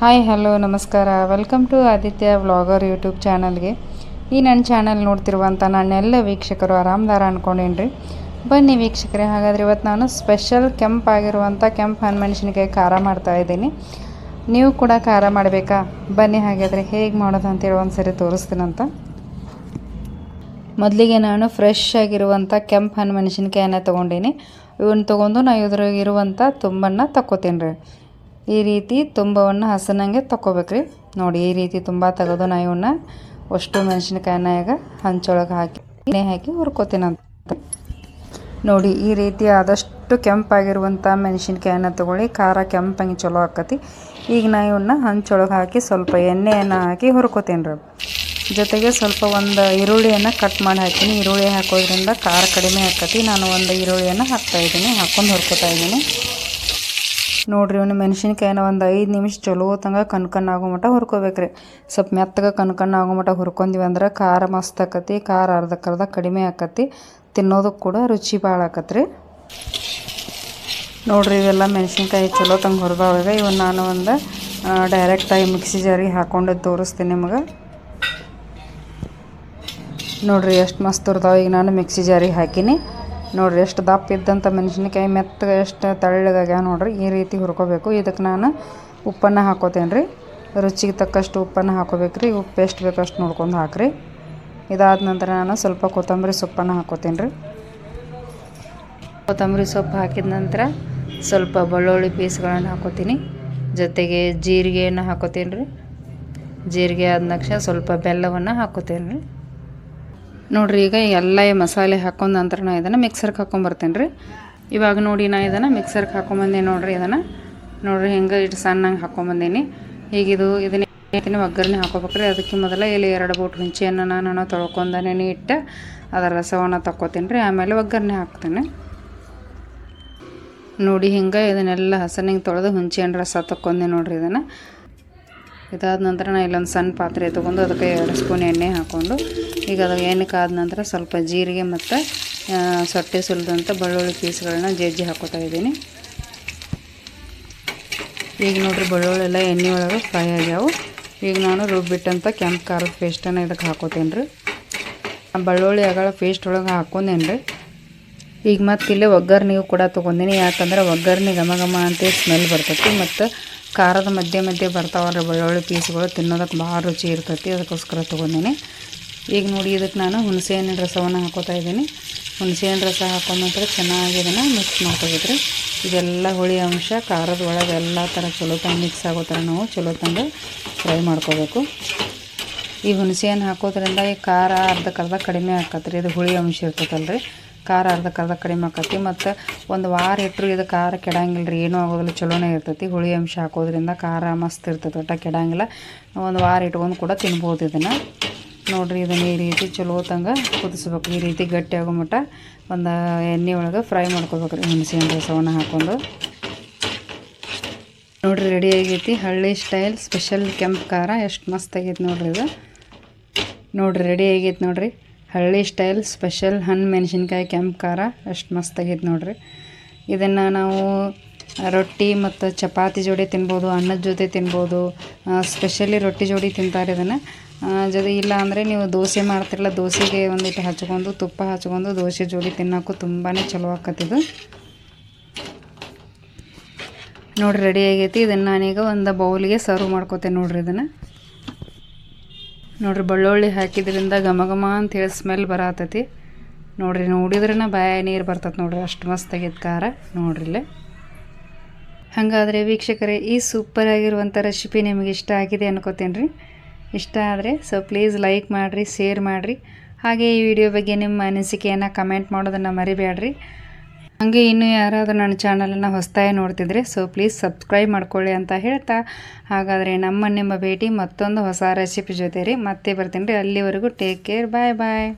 Hi hello ನಮಸ್ಕಾರ. Welcome to Aditya vlogger YouTube ಚಾನಲ್ಗೆ ಈ ನನ್ನ ಚಾನಲ್ ನೋಡ್ತಿರುವಂಥ ನನ್ನೆಲ್ಲ ವೀಕ್ಷಕರು ಆರಾಮದಾರ ಅಂದ್ಕೊಂಡೇನ್ರಿ ಬನ್ನಿ ವೀಕ್ಷಕರೇ, ಹಾಗಾದರೆ ಇವತ್ತು ನಾನು ಸ್ಪೆಷಲ್ ಕೆಂಪಾಗಿರುವಂಥ ಕೆಂಪು ಹನುಮೆಣ್ಸಿನ್ಕಾಯಿ ಖಾರ ಮಾಡ್ತಾ ಇದ್ದೀನಿ. ನೀವು ಕೂಡ ಖಾರ ಮಾಡಬೇಕಾ? ಬನ್ನಿ ಹಾಗಾದರೆ ಹೇಗೆ ಮಾಡೋದು ಅಂತೇಳಿ ಒಂದು ಸರಿ ತೋರಿಸ್ತೀನಂತ. ಮೊದಲಿಗೆ ನಾನು ಫ್ರೆಶ್ ಆಗಿರುವಂಥ ಕೆಂಪು ಹನುಮೆಣ್ಸಿನ್ಕಾಯನ್ನ ತೊಗೊಂಡೀನಿ. ಇವನ್ನ ತೊಗೊಂಡು ನಾನು ಇದ್ರಾಗ ಇರುವಂಥ ತುಂಬನ್ನು ತಕ್ಕೋತೀನಿ ರೀ ಈ ರೀತಿ ತುಂಬವನ್ನು ಹಸನಂಗೆ ತಗೋಬೇಕ್ರಿ. ನೋಡಿ, ಈ ರೀತಿ ತುಂಬ ತೆಗೆದು ನಾ ಇವನ್ನ ಅಷ್ಟು ಮೆಣಸಿನ್ಕಾಯನ್ನ ಈಗ ಹಂಚೊಳಗೆ ಹಾಕಿ, ಎಣ್ಣೆ ಹಾಕಿ ಹುರ್ಕೋತೀನಂತ ನೋಡಿ, ಈ ರೀತಿ ಆದಷ್ಟು ಕೆಂಪಾಗಿರುವಂಥ ಮೆಣಸಿನ್ಕಾಯನ್ನ ತೊಗೊಳ್ಳಿ. ಖಾರ ಕೆಂಪಂಗೆ ಚಲೋ ಆಕತಿ. ಈಗ ನಾ ಇವನ್ನ ಹಂಚೊಳಗೆ ಹಾಕಿ ಸ್ವಲ್ಪ ಎಣ್ಣೆಯನ್ನು ಹಾಕಿ ಹುರ್ಕೋತೀನಿ ರೀ. ಜೊತೆಗೆ ಸ್ವಲ್ಪ ಒಂದು ಈರುಳ್ಳಿಯನ್ನು ಕಟ್ ಮಾಡಿ ಹಾಕ್ತೀನಿ. ಈರುಳ್ಳಿ ಹಾಕೋದ್ರಿಂದ ಖಾರ ಕಡಿಮೆ ಆಕತಿ. ನಾನು ಒಂದು ಈರುಳ್ಳಿಯನ್ನು ಹಾಕ್ತಾಯಿದ್ದೀನಿ ಹಾಕ್ಕೊಂಡು ಹುರ್ಕೋತಾ ಇದ್ದೀನಿ. ನೋಡ್ರಿ ಇವನು ಮೆಣಸಿನ್ಕಾಯಿನ ಒಂದು ಐದು ನಿಮಿಷ ಚಲೋ ತಂಗ ಕನ್ಕನ್ ಆಗೋ ಮಟ್ಟ ಹುರ್ಕೋಬೇಕ್ರಿ. ಸ್ವಲ್ಪ ಮೆತ್ತಗೆ ಕನ್ಕನ್ ಆಗೋ ಮಟ್ಟ ಹುರ್ಕೊಂದಿವಿ ಅಂದ್ರೆ ಖಾರ ಮಸ್ತ್ ಆಕತಿ, ಖಾರ ಅರ್ಧಕ್ಕರ್ಧ ಕಡಿಮೆ ಆಕತಿ ತಿನ್ನೋದಕ್ಕೆ ಕೂಡ ರುಚಿ ಭಾಳ ಆಕತ್ರಿ. ನೋಡ್ರಿ, ಇವೆಲ್ಲ ಮೆಣಸಿನ್ಕಾಯಿ ಚಲೋ ತಂಗ ಹುರಿದವಾಗ ಇವನ್ನ ನಾನು ಒಂದು ಡೈರೆಕ್ಟಾಗಿ ಮಿಕ್ಸಿ ಜಾರಿಗೆ ಹಾಕೊಂಡು ತೋರಿಸ್ತೀನಿ ನಿಮಗೆ. ನೋಡ್ರಿ, ಎಷ್ಟು ಮಸ್ತ್ ಹುರಿದಾವ. ಈಗ ನಾನು ಮಿಕ್ಸಿ ಜಾರಿಗೆ ಹಾಕೀನಿ. ನೋಡ್ರಿ ಎಷ್ಟು ದಪ್ಪ ಇದ್ದಂಥ ಮೆಣಸಿನ್ಕಾಯಿ, ಮೆತ್ತಗೆ ಎಷ್ಟು ತೆಳ್ಳಗಾಗ್ಯಾವ ನೋಡ್ರಿ, ಈ ರೀತಿ ಹುರ್ಕೋಬೇಕು. ಇದಕ್ಕೆ ನಾನು ಉಪ್ಪನ್ನು ಹಾಕೋತೇನೆ ರೀ ರುಚಿಗೆ ತಕ್ಕಷ್ಟು ಉಪ್ಪನ್ನು ಹಾಕೋಬೇಕು ರೀ ಉಪ್ಪು ಎಷ್ಟು ಬೇಕು ಅಷ್ಟು ನೋಡ್ಕೊಂಡು ಹಾಕ್ರಿ. ಇದಾದ ನಂತರ ನಾನು ಸ್ವಲ್ಪ ಕೊತ್ತಂಬರಿ ಸೊಪ್ಪನ್ನು ಹಾಕೋತೀನಿ ರೀ ಕೊತ್ತಂಬರಿ ಸೊಪ್ಪು ಹಾಕಿದ ನಂತರ ಸ್ವಲ್ಪ ಬೆಳ್ಳುಳ್ಳಿ ಪೀಸ್ಗಳನ್ನು ಹಾಕೋತೀನಿ. ಜೊತೆಗೆ ಜೀರಿಗೆಯನ್ನು ಹಾಕೋತೀನಿ ರೀ ಜೀರಿಗೆ ಆದ ನಕ್ಷ ಸ್ವಲ್ಪ ಬೆಲ್ಲವನ್ನು ಹಾಕೋತೀನಿ ರೀ ನೋಡಿರಿ, ಈಗ ಎಲ್ಲ ಮಸಾಲೆ ಹಾಕೊಂಡ ನಂತರ ನಾ ಇದನ್ನು ಮಿಕ್ಸರ್ಗೆ ಹಾಕೊಂಬರ್ತೇನೆ ರೀ. ಇವಾಗ ನೋಡಿ ನಾ ಇದನ್ನು ಮಿಕ್ಸರ್ಗೆ ಹಾಕೊಂಬಂದೆ ನೋಡಿರಿ ಇದನ್ನು. ನೋಡಿರಿ ಹಿಂಗೆ ಇಟ್ಟು ಸಣ್ಣಂಗೆ ಹಾಕೊಂಬಂದೀನಿ ಈಗ ಇದು ಇದನ್ನ ಒಗ್ಗರಣೆ ಹಾಕೋಬೇಕ್ರಿ. ಅದಕ್ಕೆ ಮೊದಲ ಇಲ್ಲಿ ಎರಡು ಬೋಟ್ ಹುಂಚೆಯನ್ನು ನಾನು ತೊಳ್ಕೊಂಡನೇ ಇಟ್ಟು ಅದರ ರಸವನ್ನು ತಕ್ಕೋತೀನಿ ರೀ. ಆಮೇಲೆ ಒಗ್ಗರಣೆ ಹಾಕ್ತೀನಿ. ನೋಡಿ ಹಿಂಗೆ ಇದನ್ನೆಲ್ಲ ಹಸನಿಗೆ ತೊಳೆದು ಹುಂಚೆಹಣ್ಣು ರಸ ತಕ್ಕೊಂಡೆ ನೋಡಿರಿ ಇದನ್ನು. ಇದಾದ ನಂತರ ನಾನು ಇಲ್ಲೊಂದು ಸಣ್ಣ ಪಾತ್ರೆ ತೊಗೊಂಡು ಅದಕ್ಕೆ ಎರಡು ಸ್ಪೂನ್ ಎಣ್ಣೆ ಹಾಕ್ಕೊಂಡು ಈಗ ಅದು ಕಾದ ನಂತರ ಸ್ವಲ್ಪ ಜೀರಿಗೆ ಮತ್ತು ಸೊಟ್ಟೆ ಸುಲಿದಂಥ ಬೆಳ್ಳುಳ್ಳಿ ಪೀಸ್ಗಳನ್ನ ಜಜ್ಜಿ ಹಾಕೋತಾ ಇದ್ದೀನಿ. ಈಗ ನೋಡ್ರಿ ಬೆಳ್ಳುಳ್ಳಿ ಎಲ್ಲ ಎಣ್ಣೆ ಒಳಗೆ ಫ್ರೈ ಆಗ್ಯಾವು. ಈಗ ನಾನು ರುಬ್ಬಿಟ್ಟಂಥ ಕೆಂಪು ಖಾರದ ಪೇಸ್ಟನ್ನು ಇದಕ್ಕೆ ಹಾಕೋತೀನಿ ರೀ. ಬೆಳ್ಳುಳ್ಳಿ ಆಗಳ ಪೇಸ್ಟ್ ಒಳಗೆ ಹಾಕೊಂಡೇನು ರೀ. ಈಗ ಮತ್ತೆ ಇಲ್ಲೇ ಒಗ್ಗರ್ನಿಗೂ ಕೂಡ ತೊಗೊಂಡೀನಿ. ಯಾಕಂದ್ರೆ ಒಗ್ಗರ್ನಿ ಘಮ ಘಮ ಅಂತ ಸ್ಮೆಲ್ ಬರ್ತೈತಿ ಮತ್ತು ಖಾರದ ಮಧ್ಯೆ ಮಧ್ಯೆ ಬರ್ತಾವಲ್ಲ ಬೆಳ್ಳುಳ್ಳಿ ಪೀಸ್ಗಳು ತಿನ್ನೋದಕ್ಕೆ ಭಾಳ ರುಚಿ ಇರ್ತೈತಿ. ಅದಕ್ಕೋಸ್ಕರ ತೊಗೊಂಡಿನಿ. ಈಗ ನೋಡಿ ಇದಕ್ಕೆ ನಾನು ಹುಣಸೆಹಣ್ಣಿನ ರಸವನ್ನು ಹಾಕೋತಾ ಇದ್ದೀನಿ. ಹುಣಸೆಹಣ್ಣು ರಸ ಹಾಕೊಂಡ ನಂತರ ಚೆನ್ನಾಗಿ ಇದನ್ನು ಮಿಕ್ಸ್ ಮಾಡ್ಕೋಬೇಕ್ರಿ ಇದೆಲ್ಲ ಹುಳಿ ಅಂಶ, ಖಾರದ ಒಳಗೆ ಎಲ್ಲ ಥರ ಚಲೋ ತಂದು ಮಿಕ್ಸ್ ಆಗೋ ಥರ ನಾವು ಚಲೋ ತಂದು ಫ್ರೈ ಮಾಡ್ಕೋಬೇಕು. ಈ ಹುಣಸೆಹಣ್ಣು ಹಾಕೋದ್ರಿಂದ ಈ ಖಾರ ಅರ್ಧಕ್ಕರ್ಧ ಕಡಿಮೆ ಆಕತ್ರಿ. ಇದು ಹುಳಿ ಅಂಶ ಇರ್ತೈತಲ್ರಿ. ಖಾರ ಅರ್ಧಕ್ಕರ್ಧ ಕಡಿಮೆ ಆಕತಿ ಮತ್ತು ಒಂದು ವಾರ ಇಟ್ಟರು ಇದು ಖಾರ ಕೆಡಂಗಿಲ್ಲ ರೀ ಏನೂ ಆಗೋದಿಲ್ಲ. ಚಲೋನೇ ಇರ್ತೈತಿ. ಹುಳಿ ಅಂಶ ಹಾಕೋದ್ರಿಂದ ಖಾರ ಮಸ್ತ್ ಇರ್ತೈತೆ. ಒಟ್ಟ ಕೆಡಂಗಿಲ್ಲ. ಒಂದು ವಾರ ಇಟ್ಕೊಂಡು ಕೂಡ ತಿನ್ಬೋದು ಇದನ್ನು. ನೋಡಿರಿ ಇದನ್ನು ಈ ರೀತಿ ಚಲೋ ತಂಗ ಕುದಿಸ್ಬೇಕು. ಈ ರೀತಿ ಗಟ್ಟಿಯಾಗೋ ಮಟ್ಟ ಒಂದು ಎಣ್ಣೆ ಒಳಗೆ ಫ್ರೈ ಮಾಡ್ಕೋಬೇಕು ರೀ ಹುಣಸೆಹಣ್ಣು ರಸವನ್ನು ಹಾಕ್ಕೊಂಡು ನೋಡಿರಿ ರೆಡಿ ಆಗೈತಿ. ಹಳ್ಳಿ ಸ್ಟೈಲ್ ಸ್ಪೆಷಲ್ ಕೆಂಪು ಖಾರ ಎಷ್ಟು ಮಸ್ತ್ ಆಗೈತೆ ನೋಡಿರಿ ಇದು. ನೋಡಿರಿ ರೆಡಿ ಆಗೈತೆ ನೋಡಿರಿ. ಹಳ್ಳಿ ಸ್ಟೈಲ್ ಸ್ಪೆಷಲ್ ಹಣ್ಣು ಮೆಣಸಿನ್ಕಾಯಿ ಕೆಂಪು ಖಾರ ಎಷ್ಟು ಮಸ್ತ್ ಆಗೈತೆ ನೋಡಿರಿ. ಇದನ್ನು ನಾವು ರೊಟ್ಟಿ ಮತ್ತು ಚಪಾತಿ ಜೋಡಿ ತಿನ್ಬೋದು, ಅನ್ನದ ಜೊತೆ ತಿನ್ಬೋದು ಸ್ಪೆಷಲಿ ರೊಟ್ಟಿ ಜೋಡಿ ತಿಂತಾರೆ ಇದನ್ನು. ಜೊತೆ ಇಲ್ಲ ಅಂದರೆ ನೀವು ದೋಸೆ ಮಾಡ್ತಿರಲ್ಲ, ದೋಸೆಗೆ ಒಂದಿಟ್ಟು ಹಚ್ಕೊಂಡು, ತುಪ್ಪ ಹಚ್ಕೊಂಡು, ದೋಸೆ ಜೋಡಿ ತಿನ್ನೋಕ್ಕೂ ತುಂಬಾ ಚಲೋ ಆಕತ್ತಿದು. ನೋಡಿರಿ ರೆಡಿ ಆಗೈತಿ. ಇದನ್ನು ನಾನೀಗ ಒಂದು ಬೌಲಿಗೆ ಸರ್ವ್ ಮಾಡ್ಕೋತೇನೆ ನೋಡಿರಿ ಇದನ್ನು. ನೋಡಿರಿ, ಬೆಳ್ಳುಳ್ಳಿ ಹಾಕಿದ್ರಿಂದ ಘಮ ಘಮ ಅಂತೇಳಿ ಸ್ಮೆಲ್ ಬರತೈತಿ. ನೋಡಿರಿ ನೋಡಿದ್ರೇ ಬಾಯ ನೀರು ಬರ್ತೈತೆ ನೋಡಿರಿ, ಅಷ್ಟು ಮಸ್ತ್ ಆಗೈತೆ ಖಾರ. ನೋಡ್ರಿಲ್ಲೇ ಹಾಗಾದರೆ ವೀಕ್ಷಕರೇ, ಈ ಸೂಪರ್ ಆಗಿರುವಂಥ ರೆಸಿಪಿ ನಿಮಗೆ ಇಷ್ಟ ಆಗಿದೆ ಅನ್ಕೋತೇನೆ ರೀ ಇಷ್ಟ ಆದರೆ ಸೊ ಪ್ಲೀಸ್ ಲೈಕ್ ಮಾಡಿರಿ ಶೇರ್ ಮಾಡಿರಿ. ಹಾಗೆ ಈ ವಿಡಿಯೋ ಬಗ್ಗೆ ನಿಮ್ಮ ಅನಿಸಿಕೆಯನ್ನು ಕಮೆಂಟ್ ಮಾಡೋದನ್ನು ಮರಿಬೇಡ್ರಿ ಹಾಗೆ ಇನ್ನೂ ಯಾರಾದರೂ ನನ್ನ ಚಾನಲನ್ನು ಹೊಸದಾಗಿ ನೋಡ್ತಿದ್ರೆ ಸೊ ಪ್ಲೀಸ್ ಸಬ್ಸ್ಕ್ರೈಬ್ ಮಾಡ್ಕೊಳ್ಳಿ ಅಂತ ಹೇಳ್ತಾ. ಹಾಗಾದರೆ ನಮ್ಮ ನಿಮ್ಮ ಭೇಟಿ ಮತ್ತೊಂದು ಹೊಸ ರೆಸಿಪಿ ಜೊತೆ ರೀ ಮತ್ತೆ ಬರ್ತೀನಿ ರೀ. ಅಲ್ಲಿವರೆಗೂ ಟೇಕ್ ಕೇರ್ ಬಾಯ್ ಬಾಯ್